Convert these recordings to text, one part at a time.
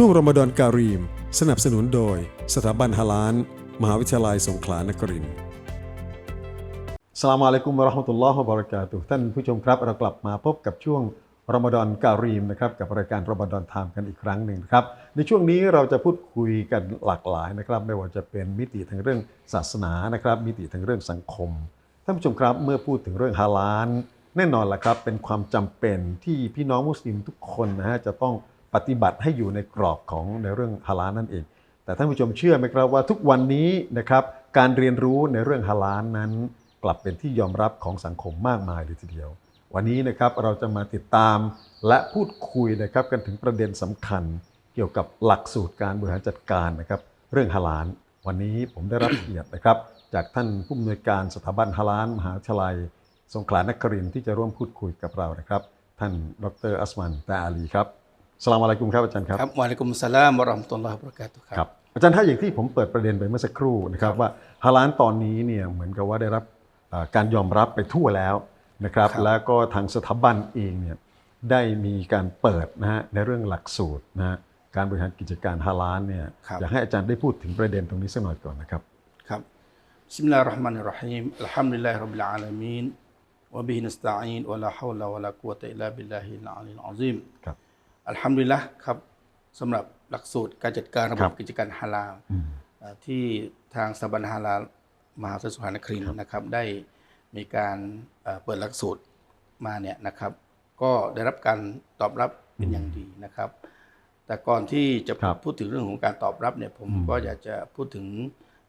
ช่วงรอมฎอนการีม สนับสนุนโดย สถาบันฮาลาน มหาวิทยาลัยสงขลานครินทร์สลามอะลัยกุมราะห์มตุลลอฮ์วะบะเราะกาตุท่านผู้ชมครับ เรากลับมาพบกับช่วงรอมฎอนการีมนะครับกับรายการรอมฎอนไทม์กันอีกครั้งหนึ่งครับ ในช่วงนี้เราจะพูดคุยกันหลากหลายนะครับ ไม่ว่าจะเป็นมิติทางเรื่องศาสนานะครับ มิติทางเรื่องสังคมท่านผู้ชมครับเมื่อพูดถึงเรื่องฮาลาลแน่นอนละครับเป็นความจำเป็นที่พี่น้องมุสลิมทุกคนนะฮะจะต้อง ปฏิบัติให้อยู่ในกรอบของในเรื่องฮาลาลนั่นเอง แต่ท่านผู้ชมเชื่อไหมครับว่าทุกวันนี้นะครับการเรียนรู้ในเรื่องฮาลาลนั้น กลับเป็นที่ยอมรับของสังคมมากมายเลยทีเดียว วันนี้นะครับเราจะมาติดตามและพูดคุยนะครับกันถึงประเด็นสำคัญ เกี่ยวกับหลักสูตรการบริหารจัดการนะครับเรื่องฮาลาลวันนี้ผมได้รับเกียรตินะครับ จากท่านผู้อำนวยการสถาบันฮาลาลมหาวิทยาลัย สงขลานครินทร์ที่จะร่วมพูดคุยกับเรานะครับ ท่านดรอัสมันตาอาลีครับ สลามอะลัยกุมครับอาจารย์ครับครับวะอะลัยกุมสสลามวะเราะห์มะตุลลอฮ์วะบะเราะกาตุฮ์คครับรับ อาจารย์ถ้าอย่างที่ผมเปิดประเด็นไปเมื่อสักครู่นะครับว่าฮาลาลตอนนี้เนี่ยเหมือนกับว่าได้รับเอ่อการยอมรับไปทั่วแล้วนะครับครับแล้วก็ทางสถาบันเองเนี่ยได้มีการเปิดนะฮะในเรื่องหลักสูตรนะฮะการบริหารกิจการฮาลาลเนี่ยครับอยากให้อาจารย์ได้พูดถึงประเด็นตรงนี้สักหน่อยก่อนนะครับครับบิสมิลลาฮิรเราะห์มานิรเราะฮีมอัลฮัมดุลิลลาฮิร็อบบิลอาลามีนวะบิฮินัสตะอีนวะลาฮาวละวะลากุวะตะอิลลาบิลลาฮิลอาลีลอะซีมครับ อัลฮัมดุลิลละครับสำหรับหลักสูตรการจัดการระบครับบกิจการฮาลาลอืมเอ่อที่ทางสถาบันฮาลาลมหาวิทยาลัยสุพรรณครินทร์นะครับ ได้มีการเอ่อเปิดหลักสูตรมาเนี่ยนะครับ ก็ได้รับการตอบรับเป็นอย่างดีนะครับ แต่ก่อนที่จะครับพูดถึงเรื่องของการตอบรับเนี่ยผมอืมก็อยากจะพูดถึง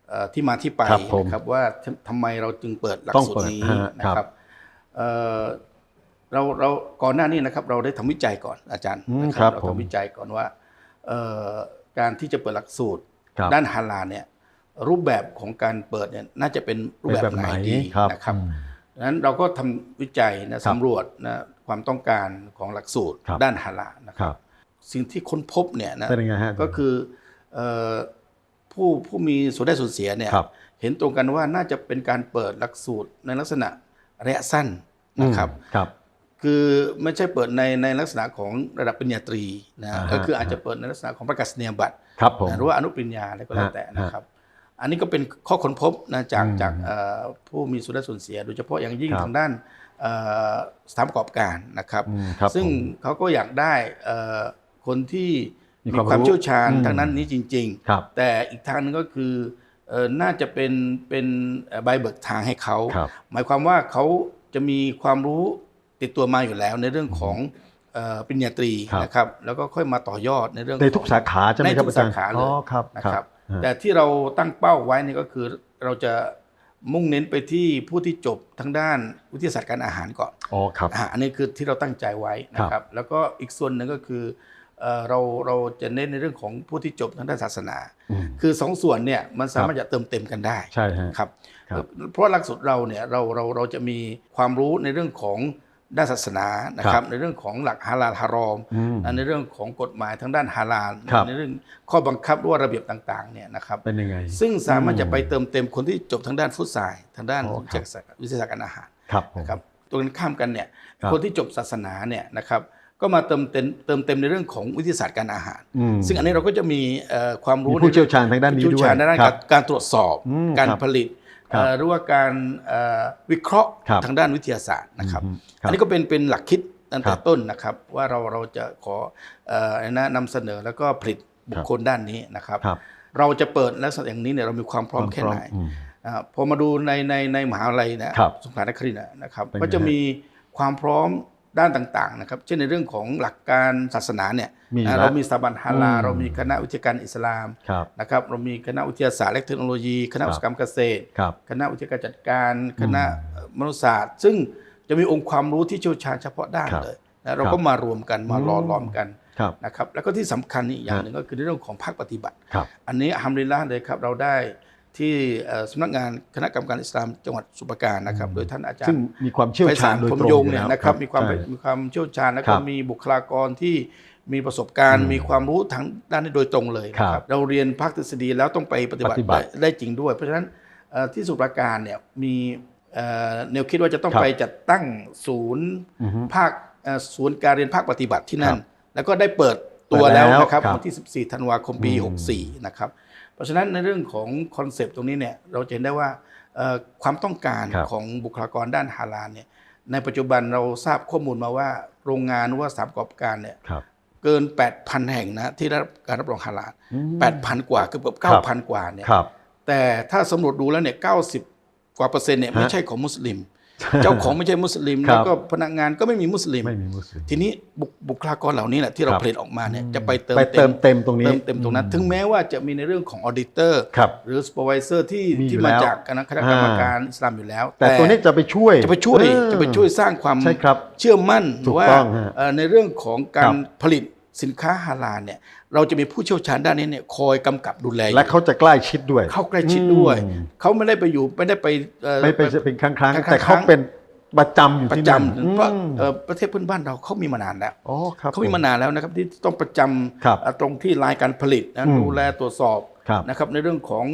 เอ่อที่มาที่ไปครับผมนะครับว่าทำทำไมเราจึงเปิดหลักต้องสูตเปิรดนี้ฮะนะครับครับ เอ่อเราเราก่อนหน้านี้นะครับ เราได้ทำวิจัยก่อนอาจารย์อืมนะครับเราผม ทำวิจัยก่อนว่าเอ่อการที่จะเปิดหลักสูตร ครับด้านฮาลาลเนี่ยรูปแบบของการเปิดเนี่ยน่าจะเป็นรูปเป็นแบแบบบไหไหนนดีครับนะครับอืม ดังนั้นเราก็ทำวิจัยนะสำรวจนะความต้องการของหลักสูตรครับ ด้านฮาลาลนะคครัรับบสิ่งที่ค้นพบเนี่ยนะเป็นยังไงฮะ ก็คือเอ่อผู้ผู้มีส่วนได้ส่วนเสียเนี่ยครับเห็นตรงกันว่าน่าจะเป็นการเปิดหลักสูตรในลักษณะระยะสั้นนะครับ อืมครับ คือไม่ใช่เปิดในในลักษณะของระดับปริญญาตรีนะอ่าฮะก็คืออาจจะเปิดในลักษณะของประกาศนียบัตรครับผมนะหรือว่าอนุปริญญาอะไรก็แล้วฮะแต่นะครับ อันนี้ก็เป็นข้อค้นพบนะจากอืมจากเอ่อผู้มีส่วนได้ส่วนเสีย โดยเฉพาะอย่างยิ่งครับทางด้านเอ่อสถานประกอบการนะครับอืมครับซึ่งผมเขาก็อยากได้เอ่อคนที่มีมีความความรู้เชี่ยวชาญอืมทางนั้นนี้จริงครับๆแต่อีกทางหนึงก็คือเอ่อน่าจะเป็นเป็นเอ่อใบเบิกทางให้เขาครับหมายความว่าเขาจะมีความรู้ ติดตัวมาอยู่แล้วในเรื่องของเอ่อปริญญาตรีครับนะครับแล้วก็ค่อยมาต่อยอดในเรื่องในทุกของสาขาใช่ไหมครับในทุอากจารย์สาขาเลยอ๋อครับนะครับฮะแต่ที่เราตั้งเป้าไว้นี่ก็คือเราจะมุ่งเน้นไปที่ผู้ที่จบทางด้านวิทยาศาสตร์การอาหารก่อนอ๋อครับอ่าอันนี้คือที่เราตั้งใจไว้นะครับ แล้วก็อีกส่วนหนึ่งก็คือเอ่อเราเราจะเน้นในเรื่องของผู้ที่จบทางด้านศาสนาอืมคือสองส่วนเนี่ยมันสามารถจะเติมเต็มกันได้ใช่ฮะครับครับ เพราะหลักสูตรเราเนี่ยเราเราเราจะมีความรู้ในเรื่องของ ด้านศาสนานะคครัรับบในเรื่องของหลักฮาลาลฮารอมอืมในเรื่องของกฎหมายทางด้านฮาลาลครับในเรื่องข้อบังคับหรือว่าระเบียบต่างๆเนี่ยนะครับเป็นยังไงซึ่งสามารถอืมจะไปเติมเต็มคนที่จบทางด้านฟุตไซน์ทางด้านอ๋อวิคทรับยาศาสตร์วิทยาศาสตร์การอาหารครับผมนะครับตรงกันข้ามกันเนี่ยครับคนที่จบศาสนาเนี่ยนะครับก็มาเติมเต็มเติมเต็มในเรื่องของวิทยาศาสตร์การอาหารอืมซึ่งอันนี้เราก็จะมีเอ่อความรู้มีผู้เชี่ยวชาญทางด้านนี้ผู้ด้วยเชี่ยวชาญในด้านคการัรบการตรวจสอบอืมการครับผลิตครับเอ่อ หรือว่าการเอ่อวิเคราะห์ครับทางด้านวิทยาศาสตร์นะครับอืมครับ อันนี้ก็เป็นเป็นหลักคิดตั้งคแต่รับต้นนะครับ ว่าเราเราจะขอเอ่อนะนำเสนอแล้วก็ผลิตบุคคลด้านนี้นะครับครับ เราจะเปิดลักษณะอย่างนี้เนี่ยเรามีความพร้อมแค่ไหนอืมอ่าพอมาดูในในในมหาวิทยาลัยนะครับสงขลานครินทร์นะครับเป็นไงก็จะมีความพร้อม ด้านต่างๆนะครับ เช่นในเรื่องของหลักการศาสนาเนี่ยมีอ่าแล้วเรามีสถาบันฮาลาลอืมเรามีคณะวิทยาการอิสลามครับนะครับเรามีคณะวิทยาศาสตร์และเทคโนโลยี คณะครับอุตสาหกรรมเกษตรครับคณะวิทยาการจัดการคณะอืมเอ่อมนุษยศาสตร์ ซึ่งจะมีองค์ความรู้ที่เชี่ยวชาญเฉพาะด้านครับเลยนะเราครับก็มารวมกันมาอืมหล่อหลอมกันครับนะครับแล้วก็ที่สำคัญอีกอย่างฮะหนึ่งก็คือในเรื่องของภาคปฏิบัติครับอันนี้อัลฮัมดุลิลละห์เลยครับเราได้ ที่เอ่อสำนักงานคณะกรรมการอิสลามจังหวัดสมุพรปราการนะครับ โดยท่านอาจารซึ่งย์มีความเชี่ยวไพชาศาญลโดยพรหตมรงยองยู่เนี่ยแล้วนะครับมีความใช่มีความเชี่ยวชาญแล้วครัก็บมีบุคลากรที่มีประสบการณ์อืมมีความรู้ทางด้านนี้โดยตรงเลยนะคครัรับบเราเรียนภาคทฤษฎีแล้วต้องไปปฏิบัติปฏิบัติได้ได้จริงด้วย เพราะฉะนั้นเอ่อที่สมุพรปราการเนี่ยมีเอ่อแนวคิดว่าจะต้องครับไปจัดตั้งศูนย์อือฮึภาคเอ่อศูนย์การเรียนภาคปฏิบัติที่นั่คนรับแล้วก็ได้เปิดตัวแล้วนะครับครับวันที่ 14 ธันวาคมปีอืม64 นะครับเพ ราะฉะนั้นในเรื่องของคอนเซปต์ตรงนี้เนี่ยเราจะเห็นได้ว่าเอ่อความต้องการครับของบุคลากรด้านฮาลาลเนี่ยในปัจจุบันเราทราบข้อมูลมาว่าโรงงานหรือว่าสถานประกอบการเนี่ยครับเกิน 8,000 แห่งนะที่ได้รับการรับรองฮาลาลอืม8,000 กว่าเกือบครับ9,000 กว่าเนี่ยครับแต่ถ้าสำรวจดูแล้วเนี่ย90 กว่าเปอร์เซ็นต์เนี่ยฮะไม่ใช่ของมุสลิม เจ้าของไม่ใช่มุสลิมครับแล้วก็พนักงานก็ไม่มีมุสลิม ไม่มีมุสลิม ทีนี้บุคบุคลากรเหล่านี้แหละที่เราครับผลิตออกมาเนี่ยจะไปเติมไปเติมเต็มตรงนี้เติมเต็มตรงนั้น ถึงแม้ว่าจะมีในเรื่องของออ d ดิเตอร์ครับหรือ s u เ e อร์วิเซอร์ที่มีอยู่ที่มาแล้วจากคณะคณะกรรมการอิสลามอยู่แล้ว แต่ตัวนี้จะไปช่วยจะไปช่วยเออจะไปช่วยสร้างความใช่ครับเชื่อมั่นถูกว่าต้องฮะเอ่อในเรื่องของกาครัรบผลิต สินค้าฮาลาลเนี่ยเราจะมีผู้เชี่ยวชาญด้านนี้เนี่ยคอยกำกับดูแลอยู่และเขาจะใกล้ชิดด้วย เข้าใกล้ชิดด้วย อืม เขาไม่ได้ไปอยู่ไม่ได้ไปเอ่อ ไม่เป็นเป็นครั้งครั้งครั้งๆแต่เขาเป็นประจำอยู่ประที่จนั่นำเพราะอืมเอ่อประเทศเพื่อนบ้านเราเขามีมานานแล้ว อ๋อครับเขามีมานานแล้วนะครับที่ต้องประจครับำเอ่อตรงที่รายการผลิตนะอืมดูแลตรวจสอบครับนะครับในเรื่องของ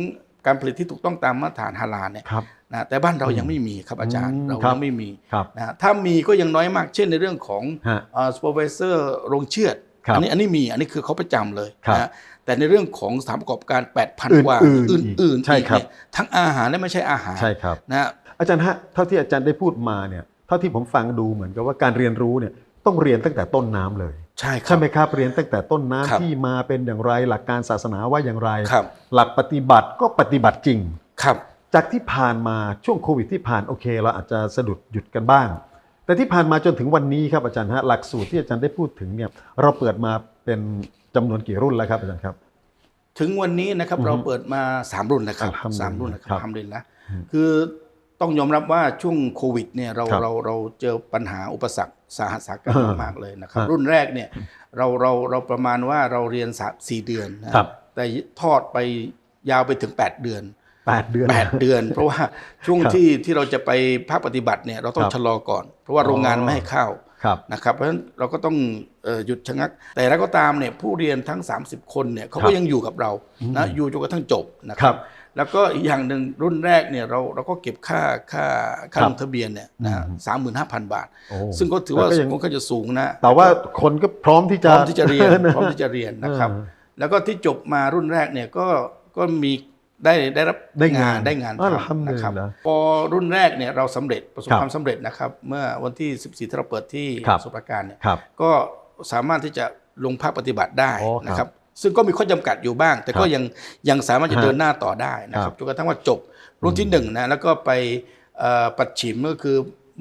การผลิตที่ถูกต้องตามมาตรฐานฮาลาลเนี่ยครับนะแต่บ้านเรายังไม่มีครับอาจารย์อืมเราครับ ยังไม่มีครับ นะถ้ามีก็ยังน้อยมากเช่นในเรื่องของฮะสปอร์เซอร์โรงเชือดครับ อันี้อันนี้มีอันนี้คือเขาประจำเลยครับนะแต่ในเรื่องของสถานประกอบการอื่น8,000กว่าๆอื่นๆใช่อีกครับเนี่ยทั้งอาหารและไม่ใช่อาหารใช่ครับนะอาจารย์ฮะเท่าที่อาจารย์ได้พูดมาเนี่ยเท่าที่ผมฟังดูเหมือนกับว่าการเรียนรู้เนี่ยต้องเรียนตั้งแต่ต้นน้ำเลยใช่ครัใช่ไหมครับเรียนตั้งแต่ต้นน้ำครับที่มาเป็นอย่างไร หลักการศาสนาว่าอย่างไรครับหลักปฏิบัติก็ปฏิบัติจริงครับ จากที่ผ่านมาช่วงโควิดที่ผ่านโอเค เราอาจจะสะดุดหยุดกันบ้าง แต่ที่ผ่านมาจนถึงวันนี้ครับอาจารย์ฮะหลักสูตรที่อาจารย์ได้พูดถึงเนี่ยเราเปิดมาเป็นจำนวนกี่รุ่นแล้วครับอาจารย์ครับ ถึงวันนี้นะครับอือฮึเราเปิดมา 3 รุ่นนะครับอัลฮัมดุลิลลาห์สามรุ่นนะคครัรับบทำเลยนะคือต้องยอมรับว่าช่วงโควิดเนี่ยเราครับเราเราเจอปัญหาอุปสรรคสาหัสสากันอ่ามากๆเลยนะครับฮะรุ่นแรกเนี่ยเราเราเราประมาณว่าเราเรียนสามสี่เดือนนะครับแต่ทอดไปยาวไปถึง 8 เดือน แปดเดือน 8 เดือน เพราะว่าช่วงครับที่ที่เราจะไปภาคปฏิบัติเนี่ยเราต้อคงรับชะลอก่อน เพราะว่าโรงงานอ๋อไม่ให้เข้าครับนะครับเพราะฉะนั้นเราก็ต้องเอ่อหยุดชะงัก แต่แล้วก็ตามเนี่ยผู้เรียนทั้ง 30 คนเนี่ยเขาครัก็บยังอยู่กับเรานะอยู่จนกระทั่งจบนะคครัรับบแล้วก็อีกอย่างหนึ่งรุ่นแรกเนี่ยเราเราก็เก็บค่าค่าค่าครับลงทะเบียนเนี่ยนะสามหมื่นห้าพันบาทโอ้ซึ่งก็ถือว่าแต่ก็ยังค่อนข้างจะสูงนะ แต่ว่าคนก็พร้อมที่พจะร้อมที่จะเรียนพร้อมที่จะเรียนนะครับเออแล้วก็ที่จบมารุ่นแรกเนี่ยก็ก็มี ได้ได้รับได้งานได้งานอัลฮัมทำดุลิลลาห์นะครับพอรุ่นแรกเนี่ยเราสำเร็จประสบครับความสำเร็จนะครับ เมื่อวันที่ 14ที่เราเปิดที่ครับสุพรรณการเนี่ยครับก็สามารถที่จะลงภาคปฏิบัติได้อ๋อครับนะครับ ซึ่งก็มีข้อจำกัดอยู่บ้าง แต่ก็ครับยังยังสามารถจะฮะเดินหน้าต่อได้นะคครัรับบจนกระทั่งว่าจบรุ่นที่หนึ่งนะแล้วก็ไปเอ่อปัดฉิมก็คือ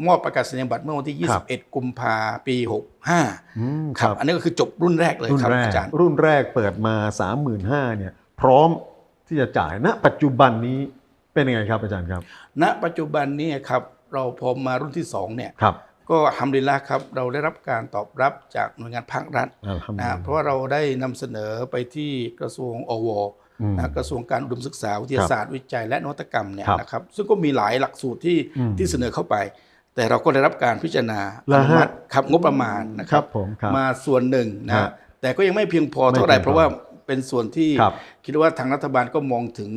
มอบประกาศนียบัตรเมื่อวันที่ครับ21 กุมภาปี 65อืมครับ อันนี้ก็คือจบรุ่นแรกเลยรุ่นครับแรกอาจารย์ รุ่นแรกเปิดมา 35,000เนี่ย พร้อม ที่จะจ่ายณปัจจุบันนี้เป็นยังไงครับอาจารย์ครับ ณปัจจุบันนี้ครับเราพอมารุ่นที่สองเนี่ยครับ ก็ฮัมดุลิลละครับเราได้รับการตอบรับจากหน่วยงานภาครัฐอัลฮัมดุลิลนะลาห์เพราะว่าเราได้นำเสนอไปที่กระทรวงอวอืมนะกระทรวงการอุดมศึกษาวิทยาศาสตร์วิจัยและนวัตกรรมเนี่ยครับนะครับซึ่งก็มีหลายหลักสูตรที่อืมที่เสนอเข้าไป แต่เราก็ได้รับการพิจารณาเหรออฮะนุมัติครับงบประมาณนะคครัรับบผมครับมาส่วนหนึ่งครันะบแต่ก็ยังไม่เพียงพอเท่าไหร่ไม่เพียงพอเพราะว่า เป็นส่วนที่ครับคิดว่าทางรัฐบาลก็มองถึง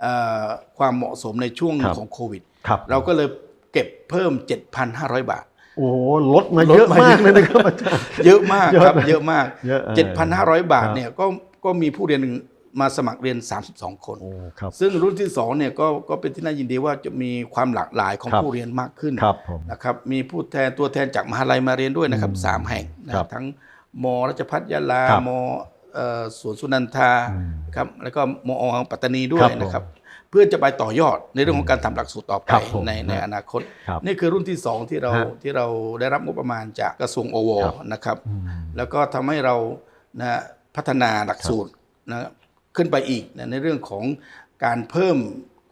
เอ่อความเหมาะสมในช่วงครับ ของโควิด ครับ เราก็เลยเก็บเพิ่ม 7,500 บาท โอ้โหลดมาลดเยอะมามากเลยนะครับอาจารย์ เยอะมากเยอะครับนะเยอะมาก เยอะเออ7,500 บาทครับเนี่ยก็ก็มีผู้เรียนมาสมัครเรียน 32 คน โอ้ครับ ซึ่งรุ่นที่ 2เนี่ยก็ก็เป็นที่น่ายินดีว่าจะมีความหลากหลายของครับ ผู้เรียนมากขึ้น ครับผม นะครับมีผู้แทนตัวแทนจากมหาลัยมาเรียนด้วยนะครับสามแห่งนะครับทั้งมรัชพัฒยาลาครับมเอ่อ สวนสุนันทาอืมครับแล้วก็มอปัตตานีด้วครัยบผมนะครับ เพื่อจะไปต่อยอดในเรื่องของการทำหลักสูตรต่อไปครับผมในในครับอนาคตครับนี่คือรุ่นที่ 2 ที่เราฮะที่เราได้รับงบประมาณจากกระทรวงโอวครับนะครับอืมแล้วก็ทำให้เรานะพัฒนาหลักสูตรนะขึ้นไปอีกนะในเรื่องของการเพิ่ม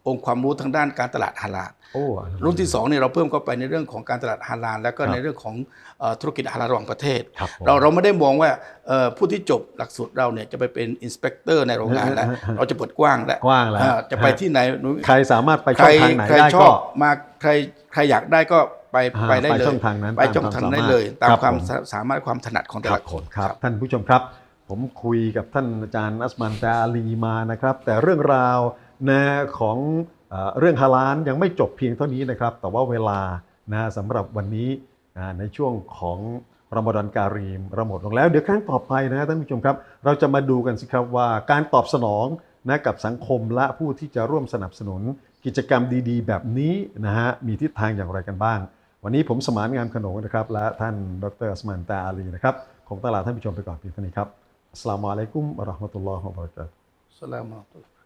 องค์ความรู้ทางด้านการตลาดฮาลาลโอ้รุ่นที่2เนี่ยเราเพิ่มเข้าไปในเรื่องของการตลาดฮาลาลแล้วก็ครับในเรื่องของเอ่อธุรกิจฮาลาลระหว่างประเทศครับผมเราเราไม่ได้มองว่าเอ่อผู้ที่จบหลักสูตรเราเนี่ยจะไปเป็นอินสเปกเตอร์ในโรงงานแล้วฮะฮะเราจะเปิดกว้างแล้วกว้างแล้วอ่จะไปที่ไหนหนูใครสามารถไปใคช่รองทางไหนใครได้ชก็อบมาใครใครอยากได้ก็ไปอ่าไปได้เลยไปช่องทางนั้นไปช่องตามทางความได้สามารถเลย ตามครับความผมสาสามารถความถนัดของแต่ครัละบคผนมครับ ท่านผู้ชมครับ ผมคุยกับท่านอาจารย์อัสมันตาอาลีมานะครับ แต่เรื่องราว นะของเรื่องฮาลานยังไม่จบเพียงเท่านี้นะครับ แต่ว่าเวลานะสำหรับวันนี้ในช่วงของรอมฎอนการีมเราหมดลงแล้ว เดี๋ยวครั้งต่อไปนะท่านผู้ชมครับ เราจะมาดูกันสิครับว่าการตอบสนองนะกับสังคมและผู้ที่จะร่วมสนับสนุนกิจกรรมดีๆ แบบนี้นะฮะมีทิศทางอย่างไรกันบ้าง วันนี้ผมสมานงามขนงนะครับ และท่านดรสมานตาอาลีนะครับคงตลาดท่านผู้ชมไปก่อนเพียงเท่านี้ครับสลามุอะลัยกุมวะราะห์มะตุลลอฮ์วะบะเราะกาตุสลามอะลัยกุม